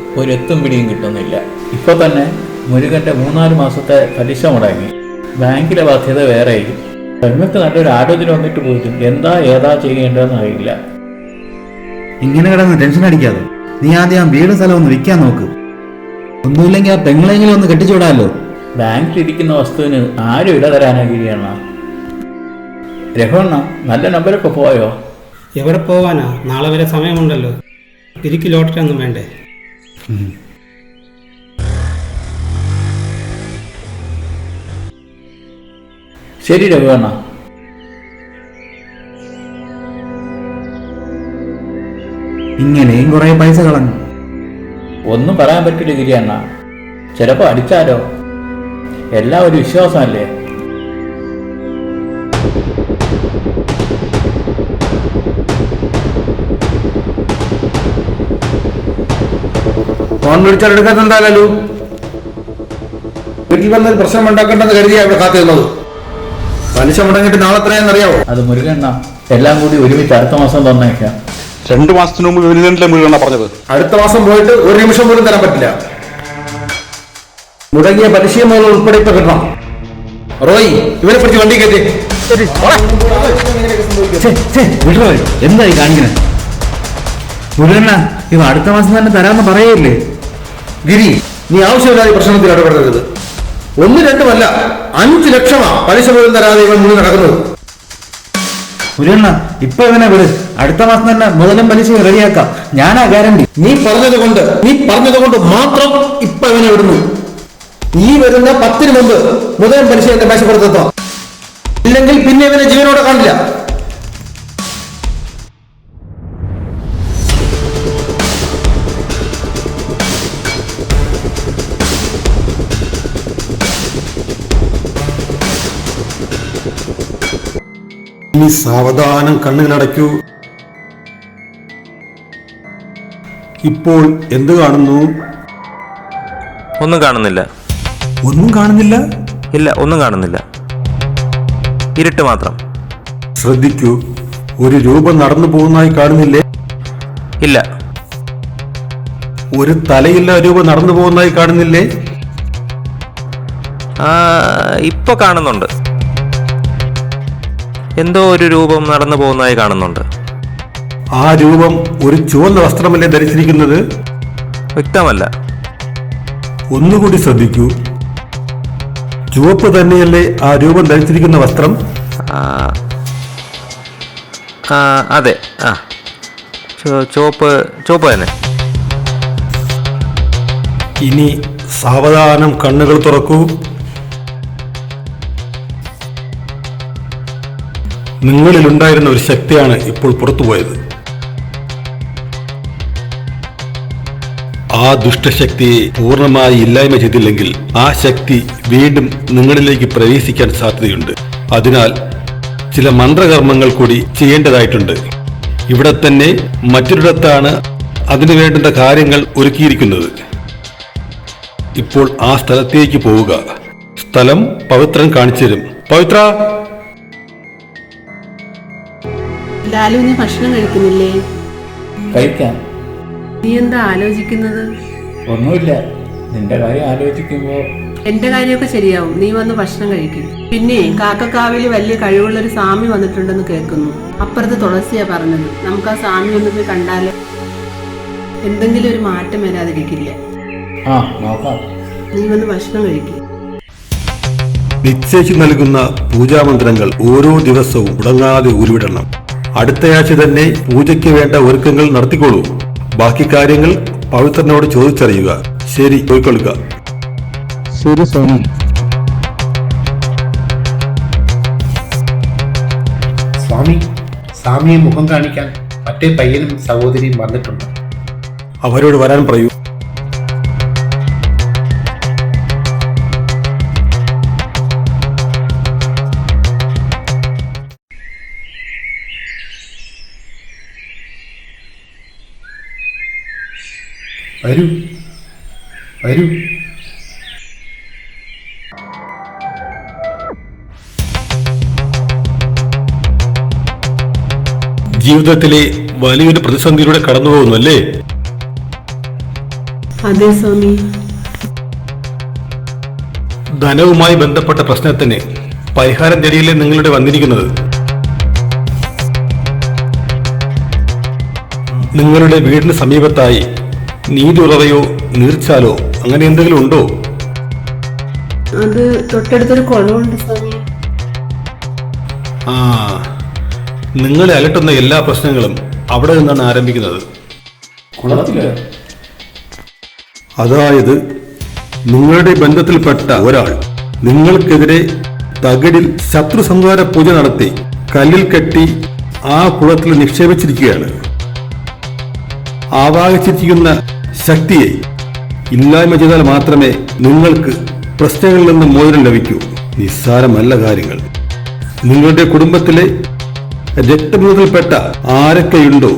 ആലോചിച്ചിട്ട് എത്തും പിടിയും കിട്ടുന്നില്ല. ഇപ്പോൾ തന്നെ മുരുകന്റെ മൂന്നാൽ മാസത്തെ പലിശ മുടങ്ങി. ബാങ്കിലെ ബാധ്യത വേറെയും. പെൺമക്ക് നല്ലൊരു ആലോചന വന്നിട്ട് പോയിട്ടും എന്താ ഏതാ ചെയ്യേണ്ടതെന്ന് അറിയില്ല. ഇങ്ങനെ കിടന്ന് ടെൻഷൻ അടിക്കാതെ നീ ആദ്യം ആ വീട് സ്ഥലം ഒന്ന് വിൽക്കാൻ നോക്ക്. ഒന്നുമില്ലെങ്കിൽ ആ പെങ്ങളെങ്കിലും ഒന്ന് കെട്ടിച്ചൂടാലോ ബാങ്കിലിരിക്കുന്ന വസ്തുവിന് ആരും ഇട തരാനാ ഗിരിയണ്ണ രഘുവണ്ണ നല്ല നമ്പരൊക്കെ പോയോ? എവിടെ പോവാനാ? നാളെ വരെ സമയമുണ്ടല്ലോ. തിരിക്ക് ലോട്ടറി ഒന്നും വേണ്ടേ? ശരി രഘുവണ്ണ. ഇങ്ങനെയും കുറെ പൈസ കളഞ്ഞു. ഒന്നും പറയാൻ പറ്റില്ല ഗിരിയണ്ണ. ചിലപ്പോൾ അടിച്ചാലോ? എല്ലാം ഒരു വിശ്വാസമല്ലേ? ഫോൺ വിളിച്ചാൽ എടുക്കാത്തെന്തായാലോ വീട്ടിൽ വന്നൊരു പ്രശ്നം ഉണ്ടാക്കണ്ടെന്ന് കരുതിയാ ഇവിടെ കാത്തിരുന്നത്. പലിശ മുടങ്ങിട്ട് നാളെ എത്രയാണെന്ന് അറിയാവോ? അത് മുരുകണ്ണ എല്ലാം കൂടി ഒരുമിച്ച് അടുത്ത മാസം തന്നേക്കാം. രണ്ടു മാസത്തിന് മുമ്പ് വിനിതന്റെ മുഴുവനാ പറഞ്ഞത്. അടുത്ത മാസം പോയിട്ട് ഒരു നിമിഷം പോലും തരാൻ പറ്റില്ല. മുടങ്ങിയ പലിശയും മുതൽ ഉൾപ്പെടെ ഇപ്പൊ കിട്ടണം. റോയ് ഇവരെ പറ്റി വണ്ടി കയറ്റി. എന്തായി കാണിക്കണേ? മുരുകണ്ണ ഇവ അടുത്ത മാസം തന്നെ തരാമെന്ന് പറയല്ലേ? ഗിരി നീ ആവശ്യമില്ലാതെ പ്രശ്നത്തിൽ ഇടപെടരുത്. ഒന്ന് രണ്ടുമല്ല അഞ്ച് ലക്ഷമാ പലിശ പോലും തരാതെ ഇവൻ മുന്നിൽ നടക്കുന്നത്. മുരുകണ്ണ ഇപ്പൊ ഇവനെ വിട്? അടുത്ത മാസം തന്നെ മുതലും പലിശ റെഡിയാക്കാം. ഞാനാ ഗ്യാരണ്ടി നീ പറഞ്ഞത് കൊണ്ട് നീ പറഞ്ഞത് കൊണ്ട് മാത്രം ഇപ്പൊ ഇവനെ വിടുന്നു? ഈ വരുന്ന പത്തിന് മുമ്പ് മുതലും പലിശ എന്റെ മേശപ്പുറത്തെത്താം ഇല്ലെങ്കിൽ പിന്നെ ഇവനെ ജീവനോടെ കാണില്ല. ഇനി സാവധാനം കണ്ണുകളടയ്ക്കൂ ഇപ്പോൾ എന്ത് കാണുന്നു? ഒന്നും കാണുന്നില്ല. ഒന്നും കാണുന്നില്ല? ഇല്ല ഒന്നും കാണുന്നില്ല. ഇരുട്ട് മാത്രം. ശ്രദ്ധിക്കൂ ഒരു രൂപം നടന്നു പോകുന്നതായി കാണുന്നില്ലേ? ഇല്ല. ഒരു തലയില്ല രൂപം നടന്നു പോകുന്നതായി കാണുന്നില്ലേ? ആ ഇപ്പൊ കാണുന്നുണ്ട്. എന്തോ ഒരു രൂപം നടന്നു പോകുന്നതായി കാണുന്നുണ്ട്. ആ രൂപം ഒരു ചുവന്ന വസ്ത്രമല്ലേ ധരിച്ചിരിക്കുന്നത്? വ്യക്തമല്ല. ഒന്നുകൂടി ശ്രദ്ധിക്കൂ. ചുവപ്പ് തന്നെയല്ലേ ആ രൂപം ധരിച്ചിരിക്കുന്ന വസ്ത്രം? അതെ ആ. ചുവ- ചുവപ്പ് ചുവപ്പ് തന്നെ. ഇനി സാവധാനം കണ്ണുകൾ തുറക്കൂ. നിങ്ങളിലുണ്ടായിരുന്ന ഒരു ശക്തിയാണ് ഇപ്പോൾ പുറത്തുപോയത്. ആ ദുഷ്ടശക്തിയെ പൂർണമായി ഇല്ലായ്മ ചെയ്തില്ലെങ്കിൽ ആ ശക്തി വീണ്ടും നിങ്ങളിലേക്ക് പ്രവേശിക്കാൻ സാധ്യതയുണ്ട്. അതിനാൽ ചില മന്ത്രകർമ്മങ്ങൾ കൂടി ചെയ്യേണ്ടതായിട്ടുണ്ട്. ഇവിടെ തന്നെ മറ്റൊരിടത്താണ് അതിനു വേണ്ടുന്ന കാര്യങ്ങൾ ഒരുക്കിയിരിക്കുന്നത്. ഇപ്പോൾ ആ സ്ഥലത്തേക്ക് പോവുക. സ്ഥലം പവിത്രം കാണിച്ചു തരും പവിത്ര! ലാലു നീ ഭക്ഷണം കഴിക്കുന്നില്ലേ? കഴിക്കാം. നീ എന്താ ആലോചിക്കുന്നത്? ഒന്നുമില്ല. നിന്റെ കാര്യം ആലോചിക്കുമ്പോ എന്റെ കാര്യമൊക്കെ ശരിയാവും. നീ വന്ന് ഭക്ഷണം കഴിക്കും. പിന്നെ കാക്കക്കാവിൽ വലിയ കഴിവുള്ള ഒരു സ്വാമി വന്നിട്ടുണ്ടെന്ന് കേൾക്കുന്നു. അപ്പുറത്ത് തുളസിയാ പറഞ്ഞത്. നമുക്ക് ആ സ്വാമി ഒന്ന് പോയി കണ്ടാൽ എന്തെങ്കിലും ഒരു മാറ്റം വരാതിരിക്കില്ല. ആ നോക്കാം. നീ വന്ന് ഭക്ഷണം കഴിക്കും. നിശ്ചയിച്ചു നൽകുന്ന പൂജാമന്ത്രങ്ങൾ ഓരോ ദിവസവും മുടങ്ങാതെ ഉരുവിടണം. അടുത്തയാഴ്ച തന്നെ പൂജയ്ക്ക് വേണ്ട ഒരുക്കങ്ങൾ നടത്തിക്കൊള്ളൂ. ബാക്കി കാര്യങ്ങൾ പവിത്രനോട് ചോദിച്ചറിയുക. ശരി പോയിക്കൊള്ളുക ശരി സ്വാമി. സ്വാമി സ്വാമിയെ മുഖം കാണിക്കാൻ മറ്റേ പയ്യനും സഹോദരിയും വന്നിട്ടുണ്ട്. അവരോട് വരാൻ പറയൂ. ജീവിതത്തിലെ വലിയൊരു പ്രതിസന്ധിയിലൂടെ കടന്നു പോകുന്നു അല്ലേ? അതെ സ്വാമി. ധനവുമായി ബന്ധപ്പെട്ട പ്രശ്നത്തിന് പരിഹാരം തേടിയല്ലേ നിങ്ങളുടെ വന്നിരിക്കുന്നത്? നിങ്ങളുടെ വീടിന് സമീപത്തായി നീരുറവയോ നീർച്ചാലോ അങ്ങനെ എന്തെങ്കിലും ഉണ്ടോ? അത് തൊട്ടടുത്തൊരു കുളമുണ്ട് സ്വാമി. ആ നിങ്ങളെ അലട്ടുന്ന എല്ലാ പ്രശ്നങ്ങളും അവിടെ നിന്നാണ് ആരംഭിക്കുന്നത്. അതായത് നിങ്ങളുടെ ബന്ധത്തിൽപ്പെട്ട ഒരാൾ നിങ്ങൾക്കെതിരെ തകിടിൽ ശത്രു സംഹാര പൂജ നടത്തി കല്ലിൽ കെട്ടി ആ കുളത്തിൽ നിക്ഷേപിച്ചിരിക്കുകയാണ്. ആവാഹിച്ചിരിക്കുന്ന ശക്തിയെ ഇല്ലായ്മ ചെയ്താൽ മാത്രമേ നിങ്ങൾക്ക് പ്രശ്നങ്ങളിൽ നിന്ന് മോചനം ലഭിക്കൂ. നിസ്സാരമല്ല കാര്യങ്ങൾ. നിങ്ങളുടെ കുടുംബത്തിലെ രക്തബന്ധത്തിൽപ്പെട്ട ആരൊക്കെയുണ്ടോ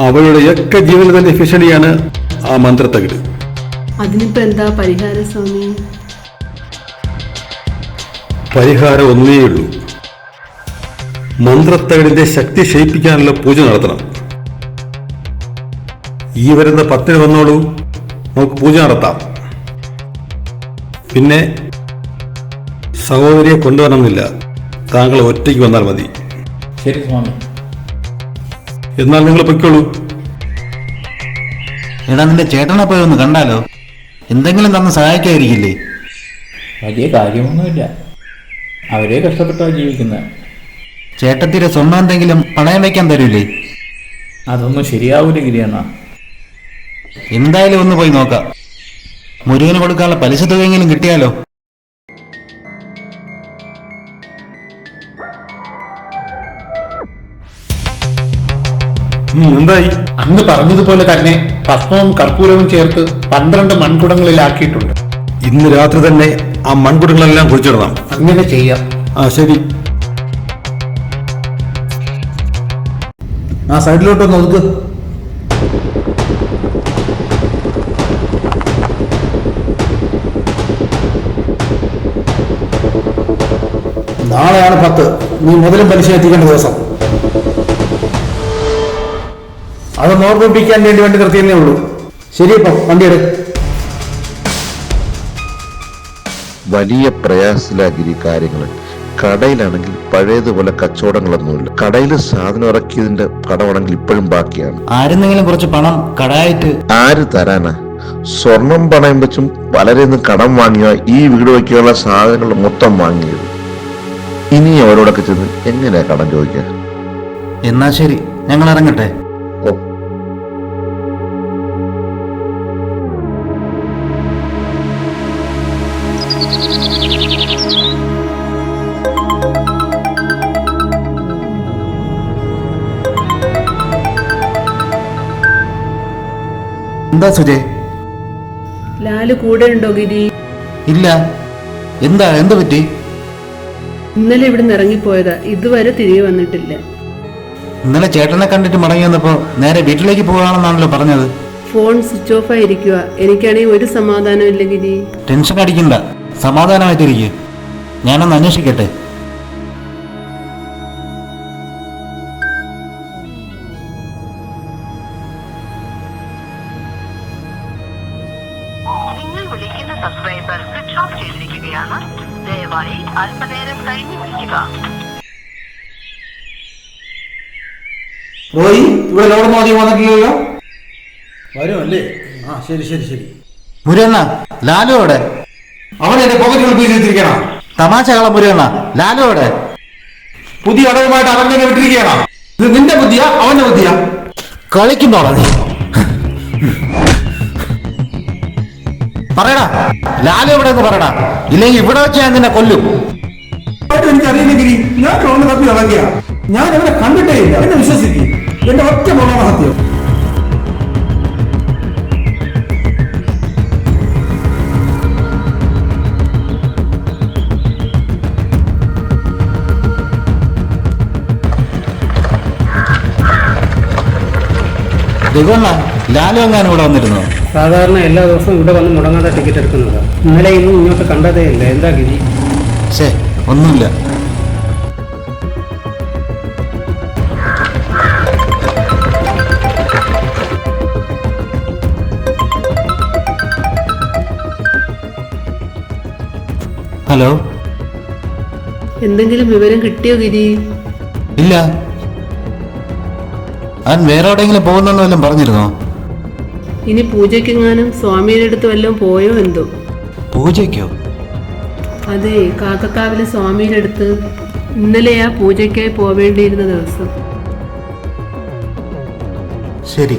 അവരുടെയൊക്കെ ഒക്കെ ജീവനത്തിന്റെ ഭീഷണിയാണ് ആ മന്ത്രത്തകിട്. അതിനിപ്പോ എന്താ പരിഹാരം സ്വാമി? പരിഹാരം ഒന്നേയുള്ളൂ മന്ത്രത്തകിടിന്റെ ശക്തി ക്ഷയിപ്പിക്കാനുള്ള പൂജ നടത്തണം. ഈ വരുന്ന പത്തിന് വന്നോളൂ. നമുക്ക് പൂജ നടത്താം. പിന്നെ സഹോദരിയെ കൊണ്ടുവരണമെന്നില്ല. താങ്കൾ ഒറ്റയ്ക്ക് വന്നാൽ മതി. ശരി സ്വാമി. എന്നാൽ നിങ്ങൾ പൊയ്ക്കോളൂ. എടാ നിന്റെ ചേട്ടനെ പോയി ഒന്ന് കണ്ടാലോ? എന്തെങ്കിലും തന്ന് സഹായിക്കാതിരിക്കില്ലേ? വലിയ കാര്യമൊന്നുമില്ല. അവരെ കഷ്ടപ്പെട്ടാ ജീവിക്കുന്നത് ചേട്ടത്തിരെ സ്വർണം എന്തെങ്കിലും പണയം വയ്ക്കാൻ തരൂലേ? അതൊന്നും ശരിയാവൂല ഗിരിയണ്ണ. എന്തായാലും ഒന്ന് പോയി നോക്കാം. മുരുകന് കൊടുക്കാനുള്ള പലിശ തുകയെങ്കിലും കിട്ടിയാലോ? എന്തായി? അന്ന് പറഞ്ഞതുപോലെ തന്നെ ഭസ്മവും കർപ്പൂരവും ചേർത്ത് പന്ത്രണ്ട് മൺകുടങ്ങളിലാക്കിയിട്ടുണ്ട്. ഇന്ന് രാത്രി തന്നെ ആ മൺകുടങ്ങളെല്ലാം കുഴിച്ചിടണം. അങ്ങനെ ചെയ്യാം. ആ ശരി. ആ സൈഡിലോട്ടൊന്ന് നോക്ക് നാളെയാണ് പത്ത്. നീ മുതലും പലിശ എത്തിക്കേണ്ട ദിവസം. അതൊന്ന് ഓർമ്മിപ്പിക്കാൻ വേണ്ടി വേണ്ടി നിർത്തിയെന്നേ ഉള്ളൂ. ശരി ഇപ്പം വണ്ടി എടു. വലിയ പ്രയാസത്തിലാക്കി കാര്യങ്ങൾ. കടയിലാണെങ്കിൽ പഴയതുപോലെ കച്ചവടങ്ങളൊന്നുമില്ല. കടയിൽ സാധനം ഇറക്കിയതിന്റെ കടമാണെങ്കിൽ ഇപ്പോഴും ബാക്കിയാണ്. ആരെന്നെങ്കിലും കുറച്ച് പണം കടായിട്ട് ആര് തരാനാ? സ്വർണം പണയം വെച്ചും പലരെന്ന് കടം വാങ്ങിയ? ഈ വീട് വയ്ക്കാനുള്ള സാധനങ്ങൾ മൊത്തം വാങ്ങിയത് ഇനി അവരോടൊക്കെ ചെന്ന് എങ്ങനെയാ കടം ചോദിക്കുക? എന്നാ ശരി ഞങ്ങൾ ഇറങ്ങട്ടെ. എന്താ സുജയ്? ലാൽ കൂടെ ഉണ്ടോ ഗിരി? ഇല്ല. എന്താ എന്താ പറ്റി? ഇന്നലെ ഇവിടുന്ന് ഇറങ്ങിപ്പോയതാ. ഇതുവരെ തിരികെ വന്നിട്ടില്ല. ഇന്നലെ ചേട്ടനെ കണ്ടിട്ട് മടങ്ങി വന്നപ്പോ നേരെ വീട്ടിലേക്ക് പോകാണെന്നാണല്ലോ പറഞ്ഞത്. ഫോൺ സ്വിച്ച് ഓഫ് ആയിരിക്കുക എനിക്കാണെങ്കിൽ ഒരു സമാധാനം ഇല്ല ഗിരി. ടെൻഷൻ അടിക്കണ്ട. സമാധാനമായിട്ടിരിക്കുക ഞാനൊന്ന് അന്വേഷിക്കട്ടെ. വിളിക്കുന്ന സബ്സ്ക്രൈബർ സ്വിച്ച് ഓഫ് ചെയ്തിരിക്കുകയാണ്. ദയവായി അല്പനേരം കഴിഞ്ഞ് വിളിക്കുക. റോയി ഇവിടെ ലോഡ് അധികം വന്നിട്ടില്ലല്ലോ അല്ലേ ആ ശരി ശരി ശരി. മുരുകണ്ണ ലാലു അവിടെ അവൻ എന്റെ പോക്കറ്റ് വിളിപ്പിച്ചിരിക്കണം തമാശ കള മുരുകണ്ണ ലാലു അവിടെ പുതിയ അടവുമായിട്ട് അവൻ തന്നെ വിട്ടിരിക്കണം ഇത് നിന്റെ ബുദ്ധിയാ അവന്റെ ബുദ്ധിയാ? കളിക്കുന്നോളാ നീ. പറയടാ. ലാലു എവിടെ എന്ന് പറയടാ. ഇല്ലെങ്കിൽ ഇവിടെ വെച്ച് ഞാൻ നിന്നെ കൊല്ലും. എനിക്കറിയില്ലെങ്കിൽ ഞാൻ റോഡ് തപ്പി ഇറങ്ങിയ. ഞാൻ അവരെ കണ്ടിട്ടേ ഇല്ല. എന്നെ വിശ്വസിക്കും. എന്റെ ഒറ്റ മോളാണ് സത്യം. രഘുവണ്ണ ലാലു എങ്ങാനും ഇവിടെ വന്നിരുന്നു? സാധാരണ എല്ലാ ദിവസവും ഇവിടെ വന്ന് മുടങ്ങാതെ ടിക്കറ്റ് എടുക്കുന്നത്. ഇന്നലെ ഇന്നും ഇങ്ങോട്ട് കണ്ടതേ ഇല്ല. എന്താ ഗിരി? ശേ ഒന്നുമില്ല. ഹലോ? എന്തെങ്കിലും വിവരം കിട്ടിയോ ഗിരി? ഇല്ല. അവൻ വേറെ എവിടെയെങ്കിലും പോകുന്നുണ്ടോ എല്ലാം പറഞ്ഞിരുന്നോ? ഇനി പൂജയ്ക്കെങ്ങാനും സ്വാമിയുടെ അടുത്ത് വല്ലതും പോയോ എന്തോ? പൂജയ്ക്കോ? അതെ കാക്കക്കാവിലെ സ്വാമിയുടെ അടുത്ത് ഇന്നലെയാ പൂജയ്ക്കായി പോവേണ്ടിയിരുന്ന ദിവസം. ശരി.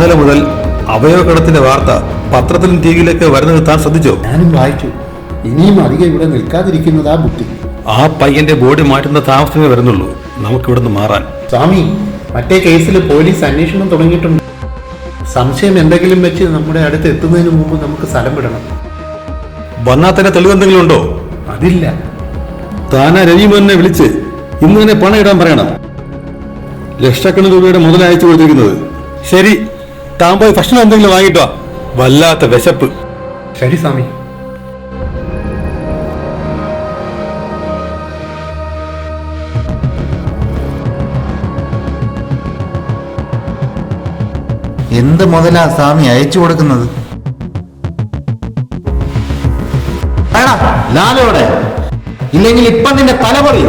ഇന്നലെ മുതൽ അവയവകടത്തിന്റെ വാർത്ത പത്രത്തിലും ടി വിയിലൊക്കെ വരുന്നത് താൻ ശ്രദ്ധിച്ചോ? ഞാനും വായിച്ചു. ഇനിയും അധികം ഇവിടെ നിൽക്കാതിരിക്കുന്നതാ ബുദ്ധി. ആ പയ്യന്റെ ബോഡി മാറ്റുന്ന താമസമേ വരുന്നുള്ളൂ. നമുക്ക് ഇവിടുന്ന് മാറാൻ. സ്വാമി മറ്റേ കേസിൽ പോലീസ് അന്വേഷണം തുടങ്ങിയിട്ടുണ്ട്. സംശയം എന്തെങ്കിലും വെച്ച് നമ്മുടെ അടുത്ത് എത്തുന്നതിന് മുമ്പ് നമുക്ക് സ്ഥലം വിടണം. വന്നാൽ തന്നെ തെളിവെന്തെങ്കിലും ഉണ്ടോ? അതില്ല. താനാ രവിമോഹനെ വിളിച്ച് ഇന്ന് തന്നെ പണം ഇടാൻ പറയണം. ലക്ഷക്കണക്കിന് രൂപയുടെ മുതലയച്ചു കൊടുത്തിരിക്കുന്നത്. ശരി. താൻ പോയി ഭക്ഷണം എന്തെങ്കിലും വാങ്ങിട്ടോ വല്ലാത്ത വിശപ്പ്. ശരി സ്വാമി. എന്ത് മുതലാ സ്വാമി അയച്ചു കൊടുക്കുന്നത്? ലാലോടെ ഇല്ലെങ്കിൽ ഇപ്പൊ നിന്റെ തലപൊറി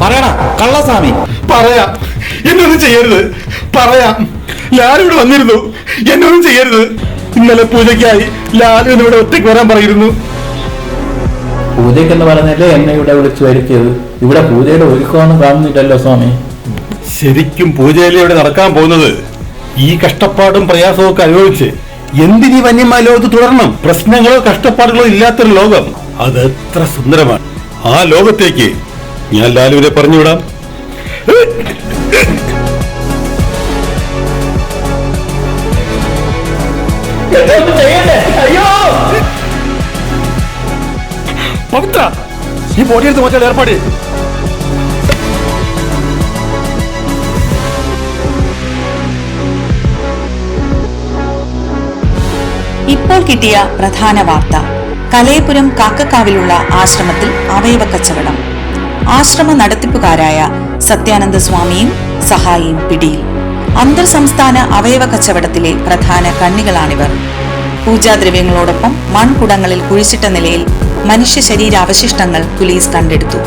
പറയണ കള്ളസ്വാമി. പറയാ. എന്നൊന്നും ചെയ്യരുത്. പറയാ. ലാലോട് വന്നിരുന്നു. എന്നൊന്നും ചെയ്യരുത്. ഇന്നലെ പൂജയ്ക്കായി ലാലു ഇവിടെ ഒറ്റയ്ക്ക് വരാൻ പറയുന്നു. പൂജയ്ക്കെന്ന് പറഞ്ഞല്ലേ എന്നെ ഇവിടെ വിളിച്ചു വരുത്തിയത്? ഇവിടെ പൂജയുടെ ഒരുക്കമൊന്നും കാണുന്നില്ലല്ലോ സ്വാമി. ശരിക്കും പൂജയിലെ ഇവിടെ നടക്കാൻ പോകുന്നത്? ഈ കഷ്ടപ്പാടും പ്രയാസവും ഒക്കെ അനുഭവിച്ച് എന്തിനീ വന്യമായ ലോകത്ത് തുടരണം? പ്രശ്നങ്ങളോ കഷ്ടപ്പാടുകളോ ഇല്ലാത്തൊരു ലോകം. അത് എത്ര സുന്ദരമാണ്. ആ ലോകത്തേക്ക് ഞാൻ ലാലുവിനെ പറഞ്ഞുവിടാം. പവിത്ര ഈ ബോഡിയെടുത്ത് മാറ്റാൻ ഏർപ്പാട്. ഇപ്പോൾ കിട്ടിയ പ്രധാന വാർത്ത. കലയപുരം കാക്കക്കാവിലുള്ള ആശ്രമത്തിൽ അവയവ കച്ചവടം. ആശ്രമ നടത്തിപ്പുകാരായ സത്യാനന്ദ സ്വാമിയും സഹായിയും പിടിയിൽ. അന്തർ സംസ്ഥാന അവയവ കച്ചവടത്തിലെ പ്രധാന കണ്ണികളാണിവർ. പൂജാദ്രവ്യങ്ങളോടൊപ്പം മൺകുടങ്ങളിൽ കുഴിച്ചിട്ട നിലയിൽ മനുഷ്യ ശരീരാവശിഷ്ടങ്ങൾ പുലീസ് കണ്ടെടുത്തു.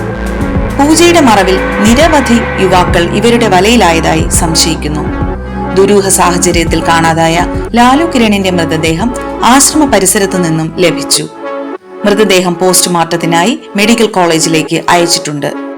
പൂജയുടെ മറവിൽ നിരവധി യുവാക്കൾ ഇവരുടെ വലയിലായതായി സംശയിക്കുന്നു. ദുരൂഹ സാഹചര്യത്തിൽ കാണാതായ ലാലു കിരണിന്റെ മൃതദേഹം ആശ്രമ പരിസരത്തു നിന്നും ലഭിച്ചു. മൃതദേഹം പോസ്റ്റ്മോർട്ടത്തിനായി മെഡിക്കൽ കോളേജിലേക്ക് അയച്ചിട്ടുണ്ട്.